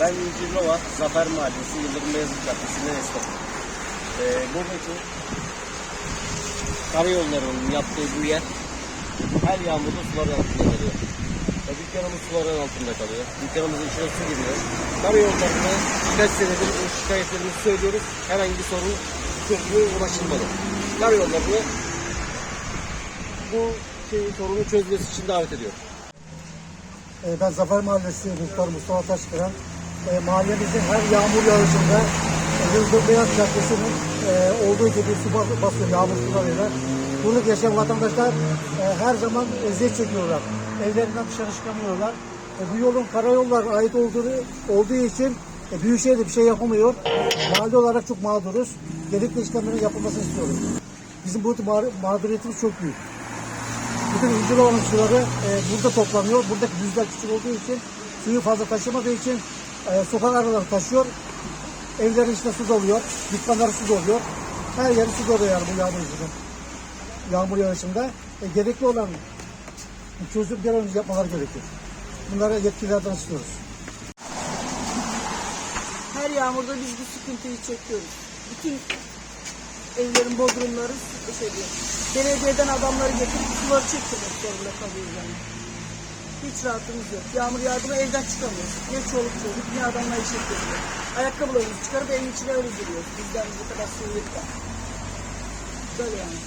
Ben İncirlova, Zafer Mahallesi, Yıldırım Beyazıt Caddesi'nden esnafım. Ee, buradaki karayollarının yaptığı bu yer her yağmurda suların altında kalıyor. Ve dükkanımız suların altında kalıyor. Dükkanımızın içine su giriyor. Karayollarına kaç senedir şikayetlerimizi söylüyoruz. Herhangi bir sorun çözümü ulaşılmadı. Karayollarını bu şeyin sorunu çözmesi için davet ediyorum. Ee, Ben Zafer Mahallesi muhtarı Mustafa Taşkıran. Ee, Mahallemizin her yağmur yağışında e, Yıldırım Beyaz Caddesi'nin e, olduğu gibi su bas- basıyor yağmur sularıyla. Buradaki yaşayan vatandaşlar e, her zaman eziyet çekiyorlar. Evlerinden dışarı çıkamıyorlar. E, Bu yolun karayollar ait olduğu, olduğu için e, Büyükşehir bir şey yapamıyor. Mahalle olarak çok mağduruz. Gerekli işlemlerin yapılmasını istiyoruz. Bizim bu mağ- mağduriyetimiz çok büyük. Bütün incir suları e, burada toplanıyor. Buradaki düzler küçük olduğu için suyu fazla taşımadığı için e, sokak araları taşıyor. Evlerin içine su doluyor. Dükkanları su doluyor. Her yeri su doluyor bu yağmur yüzünden. Yağmur yağışında. E, gerekli olan çözüm bir an önce yapmaları gerekiyor. Bunları yetkililerden istiyoruz. Her yağmurda biz bu sıkıntıyı çekiyoruz. Bütün evlerin bodrumları şey diyor. Belediyeden adamları getirip suları çektirmek zorunda kalıyoruz yani. Hiç rahatımız yok. Yağmur yağdı mı evden çıkamıyoruz. Ne çoluk çocuk ne adamlar işe geliyor. Ayakkabılarımızı çıkarıp evin içine öyle giriyoruz. Bizden bu kadar soğuk var. Böyle yani.